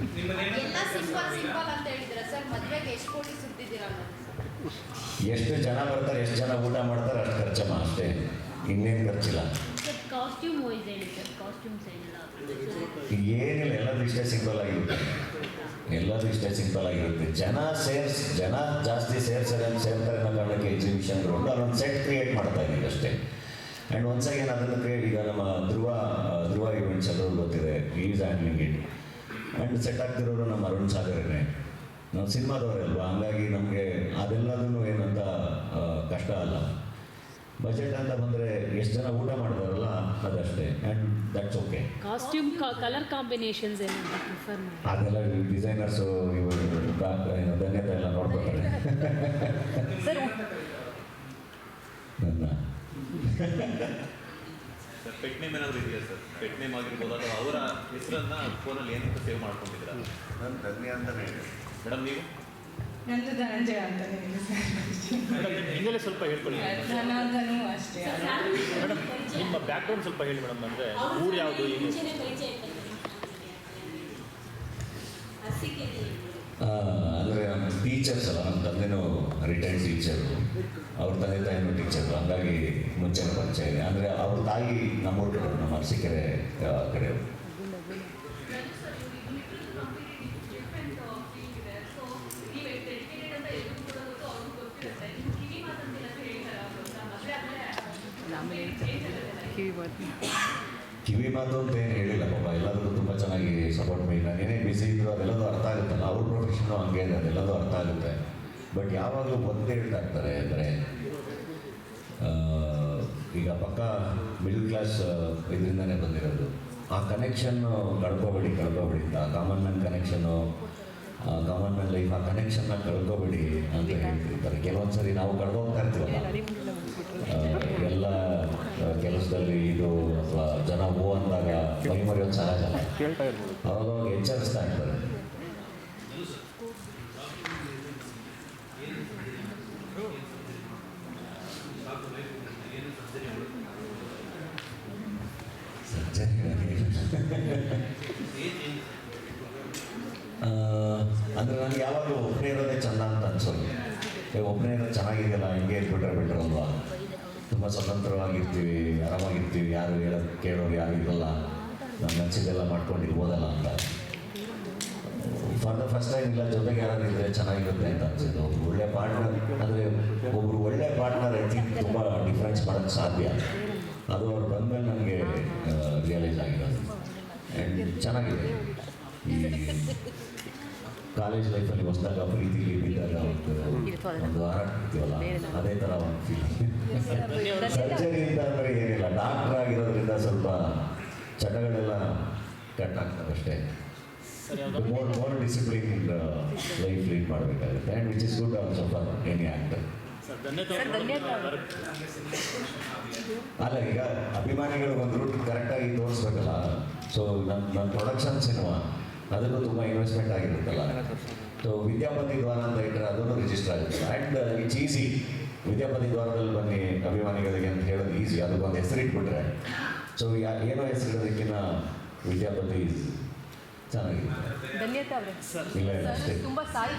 ಎಲ್ಲ simple simple ಅಂತ ಹೇಳಿದ್ರೆ ಸರ್ ಮದುವೆಗೆ ಎಷ್ಟು ಕೋಟಿ ಸುತ್ತಿದ್ದೀರಾ ಅನ್ನೋದು ಎಷ್ಟು ಜನ ಬರ್ತಾರೆ ಎಷ್ಟು ಜನ ಊಟ ಮಾಡ್ತಾರೆ ಅಷ್ಟು ಖರ್ಚಮ್ಮ ಅಷ್ಟೇ. ಇನ್ನೇನು ಖರ್ಚಿಲ್ಲ. ಸರ್ ಕಾಸ್ಟ್ಯೂಮ್ ವೈಸ್ ಹೇಳಿ ಸರ್ ಕಾಸ್ಟ್ಯೂಮ್ಸ್ ಏನಿಲ್ಲ. ಏನಿಲ್ಲ ಎಲ್ಲದೂ ಇಷ್ಟೇ ಸಿಂಪಲ್ ಆಗಿರುತ್ತೆ. ಎಲ್ಲದೂ ಇಷ್ಟೇ ಸಿಂಪಲ್ ಆಗಿರುತ್ತೆ. ಜನ ಸೇರ್ಸ್ ಜನ ಜಾಸ್ತಿ ಸೇರ್ತಾರೆ ಸೇರ್ತಾರೆ ಅನ್ನೋ ಕಾರಣಕ್ಕೆ ಎಕ್ಸಿಬಿಷನ್ ಗ್ರೌಂಡ್ ಅದೊಂದು ಸೆಟ್ ಕ್ರಿಯೇಟ್ ಮಾಡ್ತಾ ಇದ್ದೀವಿ ಅಷ್ಟೇ. ಆ್ಯಂಡ್ ಒನ್ಸ್ ಅಗೇನ್ ಅದನ್ನು ಕ್ರಿಯೇಟ್ ಈಗ ನಮ್ಮ ಧ್ರುವ ಧ್ರುವ ಇವೆಂಟ್ಸ್ ಎಲ್ಲರೂ ಗೊತ್ತಿದೆ is handling it and set ಆಗ್ತಿರೋರು ನಮ್ಮ ಅರುಣ್ ಸಾಗರನೇ. ನಾವು ಸಿನಿಮಾದವರೇ ಅಲ್ವಾ ಹಂಗಾಗಿ ನಮಗೆ ಅದೆಲ್ಲದೂ ಏನಂತ ಕಷ್ಟ ಅಲ್ಲ. ಬಜೆಟ್ ಅಂತ ಬಂದರೆ ಎಷ್ಟು ಜನ ಊಟ ಮಾಡ್ತಾರಲ್ಲ ಅದಷ್ಟೇ. And that's okay costume colour combinations ಅದೆಲ್ಲ ಡಿಸೈನರ್ಸು ಇವರು ಏನು ಧನ್ಯತೆ ಎಲ್ಲ ನೋಡ್ಕೊತಾರೆ ಸರ್ ನನ್ನ ಸರ್ ಪೆಟ್ ನೇಮ್ ಏನಾದರೂ ಇದೆಯಾ ಸರ್? ಪೆಟ್ ನೇಮ್ ಆಗಿರ್ಬೋದು ಅಥವಾ ಅವರ ಹೆಸರನ್ನ ಫೋನಲ್ಲಿ ಏನಂತ ಸೇವ್ ಮಾಡ್ಕೊಂಡಿದ್ದೀರಾ? ನಾನು ಧನ್ಯ ಅಂತಲೇ ಹೇಳಿ ಮೇಡಮ್ ನೀವು? ನಂದು ಧನಂಜಯ ಮೇಡಮ್ ಹಿಂದಲೇ ಸ್ವಲ್ಪ ಹೇಳ್ಕೊಳ್ಳಿ. ಅಷ್ಟೇ. ಮೇಡಮ್ ನಿಮ್ಮ ಬ್ಯಾಕ್ಗ್ರೌಂಡ್ ಸ್ವಲ್ಪ ಹೇಳಿ ಮೇಡಮ್ ಅಂದರೆ ಊರು ಯಾವುದು ಏನು? ಅಂದರೆ ಟೀಚರ್ಸ್ ಅಲ್ಲ ನಮ್ಮ ತಂದೆನೂ ರಿಟೈರ್ಡ್ ಟೀಚರು ಅವ್ರ ತಂದೆ ತಾಯಿನೂ ಟೀಚರು ಹಂಗಾಗಿ ಮುಂಚೆ ಪರಿಚಯ ಇದೆ. ಅಂದರೆ ಅವ್ರ ತಾಯಿ ನಮ್ಮೂರು ಕಡೆ ನಮ್ಮ ಅರಸೀಕೆರೆ ಕಡೆಯವರು. ಕಿವಿ ಮಾತು ಅಂತ ಏನು ಹೇಳಿಲ್ಲ ಪಾಪ. ಎಲ್ಲದಕ್ಕೂ ತುಂಬ ಚೆನ್ನಾಗಿ ಸಪೋರ್ಟ್ ಮಾಡಿ ನಾನು ಏನೇ ಬಿಸಿ ಇದ್ರು ಅದೆಲ್ಲದೂ ಅರ್ಥ ಆಗುತ್ತಲ್ಲ. ಪ್ರೊಫೆಷನು ಅದೆಲ್ಲದೂ ಅರ್ಥ ಆಗುತ್ತೆ. ಬಟ್ ಯಾವಾಗಲೂ ಒಂದೇ ಹೇಳ್ತಾಗ್ತಾರೆ ಅಂದರೆ ಈಗ ಪಕ್ಕ ಮಿಡಲ್ ಕ್ಲಾಸ್ ಇದರಿಂದನೇ ಬಂದಿರೋದು. ಆ ಕನೆಕ್ಷನ್ನು ಕಳ್ಕೊಬೇಡಿ ಕಳ್ಕೊಬೇಡಿ ಅಂತ ಕಾಮನ್ ಮ್ಯಾನ್ ಕನೆಕ್ಷನ್ನು ಕಾಮನ್ ಮ್ಯಾನ್ ಲೈಫ್ ಆ ಕನೆಕ್ಷನ್ನ ಕಳ್ಕೊಬೇಡಿ ಅಂತ ಹೇಳ್ತಿರ್ತಾರೆ. ಕೆಲವೊಂದು ಸರಿ ನಾವು ಕಳ್ಕೊಂತಾ ಇರ್ತೀವಲ್ಲ. ಎಲ್ಲ ಕೆಲಸದಲ್ಲಿ ಇದು ಅಥವಾ ಜನ ಹೂ ಅಂದಾಗ ಮೈ ಮರೆಯೋದು ಸಹಜ ಅವಾಗ ಎಚ್ಚರಿಸ್ತಾ ಇರ್ತಾರೆ. ಅಂದ್ರೆ ನನಗೆ ಯಾವಾಗಲೂ ಒಬ್ಬನೇ ಇರೋದೇ ಚೆಂದ ಅಂತ ಅನ್ಸೋದು. ಏ ಒಬ್ಬನೇ ಇರೋದು ಚೆನ್ನಾಗಿದೆಯಲ್ಲ, ಹಿಂಗೆ ಇಟ್ಬಿಟ್ರೆ ಬಿಟ್ರೆ ಅಲ್ವಾ? ತುಂಬ ಸ್ವತಂತ್ರವಾಗಿರ್ತೀವಿ, ಆರಾಮಾಗಿರ್ತೀವಿ, ಯಾರು ಹೇಳೋದು ಕೇಳೋರು ಯಾರು ಇರಲ್ಲ. ನಮ್ಮ ಅನ್ಸಿದ್ದೆಲ್ಲ ಮಾಡ್ಕೊಂಡಿರ್ಬೋದಲ್ಲ ಅಂತ. ಫಾರ್ ದ ಫಸ್ಟ್ ಟೈಮ್ ಇಲ್ಲ, ಜೊತೆಗೆ ಯಾರಾದ್ರು ಇದ್ರೆ ಚೆನ್ನಾಗಿರುತ್ತೆ ಅಂತ ಅನ್ಸಿದ್ದು. ಒಳ್ಳೆ ಪಾರ್ಟ್ನರ್ ಅಂದರೆ ಒಬ್ರು ಒಳ್ಳೆ ಪಾರ್ಟ್ನರ್ ಐ ಥಿಂಕ್ ತುಂಬ ಡಿಫ್ರೆನ್ಸ್ ಮಾಡೋಕ್ಕೆ ಸಾಧ್ಯ. ಅದು ಅವ್ರು ಬಂದಮೇಲೆ ನನಗೆ ರಿಯಲೈಸ್ ಆಗಿರೋದು. ಚೆನ್ನಾಗಿದೆ. ಈ ಕಾಲೇಜ್ ಲೈಫಲ್ಲಿ ಹೊಸದಾಗ ಪ್ರೀತಿ ಬಿದ್ದಾಗ ಒಂದು ಒಂದು ಅದೇ ಥರ ಒಂದು ಫೀಲ್ ಸರ್ಜರಿಯಿಂದ ಅಂದರೆ ಏನಿಲ್ಲ ಡಾಕ್ಟರ್ ಆಗಿರೋದ್ರಿಂದ ಸ್ವಲ್ಪ ಚಟಗಳೆಲ್ಲ ಕಟ್ ಆಗ್ತವೆ ಅಷ್ಟೇ. More more discipline life lead ಮಾಡಬೇಕಾಗುತ್ತೆ. And which is good also for any actor ಅಲ್ಲ, ಈಗ ಅಭಿಮಾನಿಗಳು ಒಂದು ರೂಟ್ ಕರೆಕ್ಟಾಗಿ ಸೊ ನನ್ನ ನನ್ನ ಪ್ರೊಡಕ್ಷನ್ ಸಿನಿಮಾ ಅದಕ್ಕೂ ತುಂಬ ಇನ್ವೆಸ್ಟ್ಮೆಂಟ್ ಆಗಿರುತ್ತಲ್ಲ. ಸೊ ವಿದ್ಯಾಪತಿ ದ್ವಾರ ಅಂತ ಇಟ್ಟರೆ ಅದನ್ನು ರಿಜಿಸ್ಟರ್ ಆಗುತ್ತೆ ಆ್ಯಂಡ್ ಇಟ್ಸ್ ಈಸಿ ವಿದ್ಯಾಪತಿ ದ್ವಾರದಲ್ಲಿ ಬನ್ನಿ ಅಭಿಮಾನಿಗಳಿಗೆ ಅಂತ ಹೇಳೋದು ಈಸಿ ಅದಕ್ಕೊಂದು ಹೆಸರು ಇಟ್ಬಿಟ್ರೆ. ಸೊ ಯಾ ಏನೋ ಹೆಸರು ಇಡೋದಕ್ಕಿಂತ ವಿದ್ಯಾಪತಿ ಚೆನ್ನಾಗಿದೆ ಇಲ್ಲ ಇಲ್ಲ ಅಷ್ಟೇ. ತುಂಬ ಸಾಯಿ